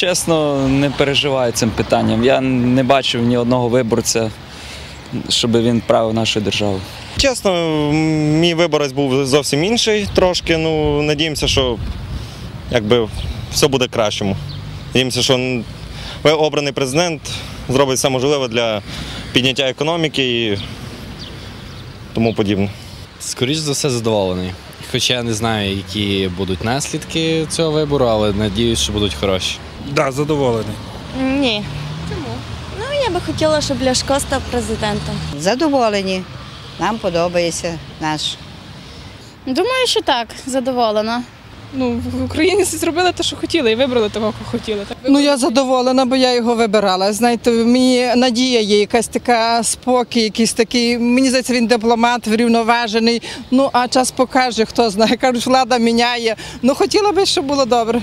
чесно, не переживаю цим питанням. Я не бачив ні одного виборця, щоб він правив нашу державу. Чесно, мій виборець був зовсім інший трошки. Ну, надіємося, що якби все буде кращому. Надіємося, що обраний президент зробить все можливе для підняття економіки і тому подібне. Скоріш за все задоволений. Хоча я не знаю, які будуть наслідки цього вибору, але надіюсь, що будуть хороші. Да, задоволений. Ні. Чому? Ну, я би хотіла, щоб Ляшко став президентом. Задоволені. Нам подобається наш. Думаю, що так, задоволена. Ну, в Україні зробили те, що хотіли, і вибрали того, кого хотіли. Так Ну я задоволена, бо я його вибирала. Знаєте, мені надія є, якась така спокій, якийсь такий. Мені здається, він дипломат, врівноважений. Ну а час покаже, хто знає. Кажуть, влада міняє. Ну хотіла би, щоб було добре.